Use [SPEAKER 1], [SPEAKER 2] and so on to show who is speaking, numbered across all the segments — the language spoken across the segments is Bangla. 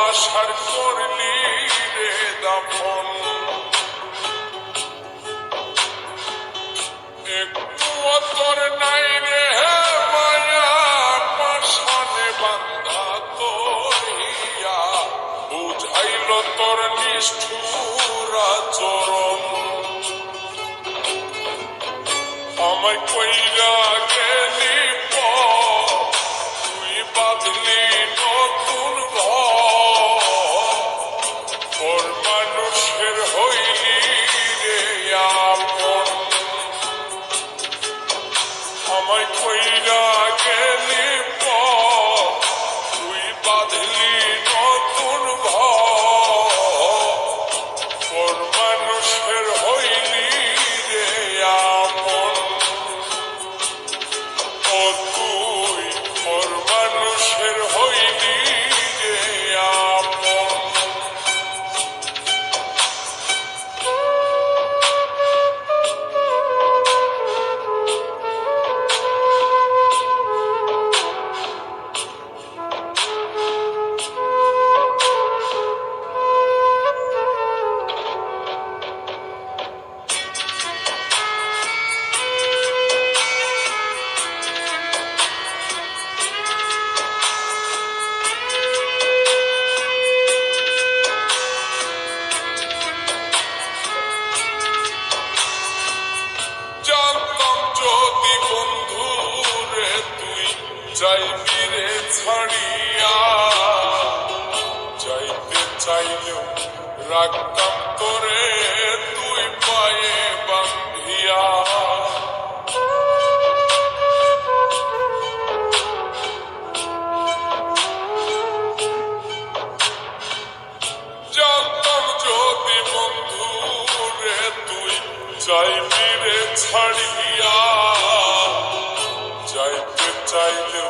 [SPEAKER 1] আশার করলি রে দাফন একটু তোর নাই রে মায়া পাশানে বান্ধা তোরিয়া বুঝাইল তোর নিষ্ঠুরা চরণ আমায় কইরা গে তোর যাইবি রে ছাড়িয়া। যাইতে চাইলেও রাখতাম তোরে তুই পায়ে বান্ধিয়া। জানতাম রে ছাড়িয়া। যাইতে চাইলেও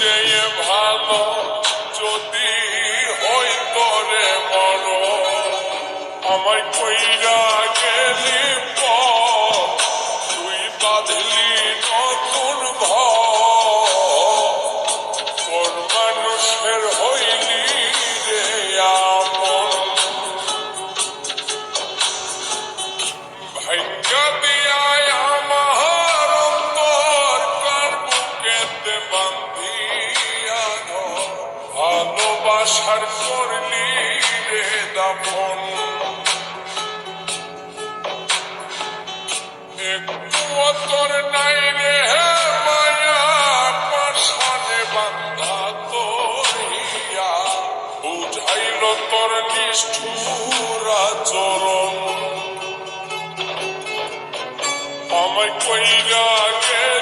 [SPEAKER 1] চেয়ে ভালো যদি ভালোবাসার করলি রে দাফন। একটু তোর নাই রে মায়া পাশানে বান্ধা তোর বুঝাইল তোর নিষ্ঠুর আচরণ। আমায় কইরা গেলি